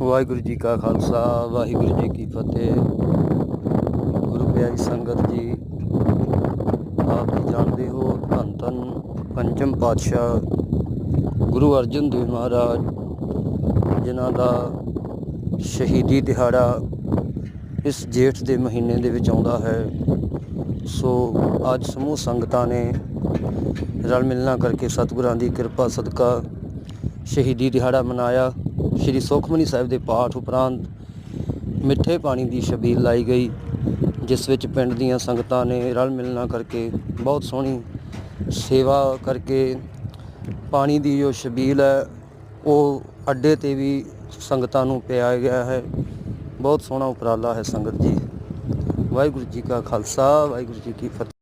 ਵਾਹਿਗੁਰੂ ਜੀ ਕਾ ਖਾਲਸਾ, ਵਾਹਿਗੁਰੂ ਜੀ ਕੀ ਫਤਿਹ। ਗੁਰੂ ਪਿਆਰੀ ਸੰਗਤ ਜੀ, ਆਪ ਜੀ ਜਾਣਦੇ ਹੋ ਧੰਨ ਧੰਨ ਪੰਚਮ ਪਾਤਸ਼ਾਹ ਗੁਰੂ ਅਰਜਨ ਦੇਵ ਮਹਾਰਾਜ, ਜਿਨ੍ਹਾਂ ਦਾ ਸ਼ਹੀਦੀ ਦਿਹਾੜਾ ਇਸ ਜੇਠ ਦੇ ਮਹੀਨੇ ਦੇ ਵਿੱਚ ਆਉਂਦਾ ਹੈ। ਸੋ ਅੱਜ ਸਮੂਹ ਸੰਗਤਾਂ ਨੇ ਰਲ ਮਿਲਣਾ ਕਰਕੇ ਸਤਿਗੁਰਾਂ ਦੀ ਕਿਰਪਾ, ਸਦਕਾ ਸ਼ਹੀਦੀ ਦਿਹਾੜਾ ਮਨਾਇਆ। ਸ਼੍ਰੀ ਸੁਖਮਨੀ ਸਾਹਿਬ ਦੇ ਪਾਠ ਉਪਰੰਤ ਮਿੱਠੇ ਪਾਣੀ ਦੀ ਸ਼ਬੀਲ ਲਾਈ ਗਈ, ਜਿਸ ਵਿੱਚ ਪਿੰਡ ਦੀਆਂ ਸੰਗਤਾਂ ਨੇ ਰਲ ਮਿਲਣਾ ਕਰਕੇ ਬਹੁਤ ਸੋਹਣੀ ਸੇਵਾ ਕਰਕੇ ਪਾਣੀ ਦੀ ਜੋ ਸ਼ਬੀਲ ਹੈ, ਉਹ ਅੱਡੇ ਤੇ ਵੀ ਸੰਗਤਾਂ ਨੂੰ ਪਿਆਇਆ ਗਿਆ ਹੈ। ਬਹੁਤ ਸੋਹਣਾ ਉਪਰਾਲਾ ਹੈ ਸੰਗਤ ਜੀ। ਵਾਹਿਗੁਰੂ ਜੀ ਕਾ ਖਾਲਸਾ, ਵਾਹਿਗੁਰੂ ਜੀ ਕੀ ਫਤਿਹ।